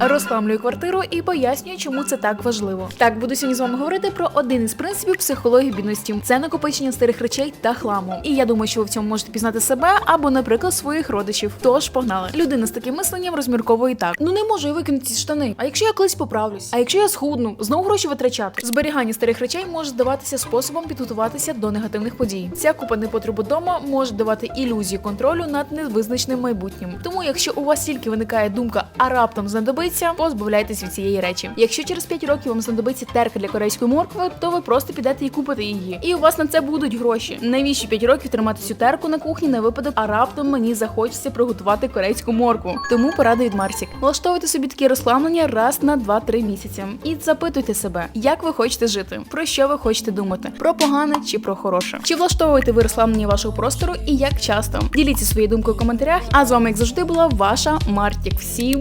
Розкламлюю квартиру і пояснюю, чому це так важливо. Так, буду сьогодні з вами говорити про один із принципів психології бідності. Це накопичення старих речей та хламу. І я думаю, що ви в цьому можете пізнати себе або, наприклад, своїх родичів. Тож погнали. Людина з таким мисленням розмірковує так: ну не можу я викинути ці штани. А якщо я колись поправлюсь? А якщо я схудну, знову гроші витрачати? Зберігання старих речей може здаватися способом підготуватися до негативних подій. Ця купа непотребу дома може давати ілюзію контролю над невизначеним майбутнім. Тому, якщо у вас тільки виникає думка, а раптом знадобиться, позбавляйтесь від цієї речі. Якщо через 5 років вам знадобиться терка для корейської моркви, то ви просто підете і купите її. І у вас на це будуть гроші. Навіщо 5 років тримати цю терку на кухні на випадок, а раптом мені захочеться приготувати корейську моркву. Тому порада від Марсік. Влаштовуйте собі такі розслаблення раз на 2-3 місяці. І запитуйте себе, як ви хочете жити, про що ви хочете думати, про погане чи про хороше. Чи влаштовуєте ви розслаблення вашого простору і як часто? Діліться своєю думкою в коментарях. А з вами, як завжди, була ваша Мартік. Всім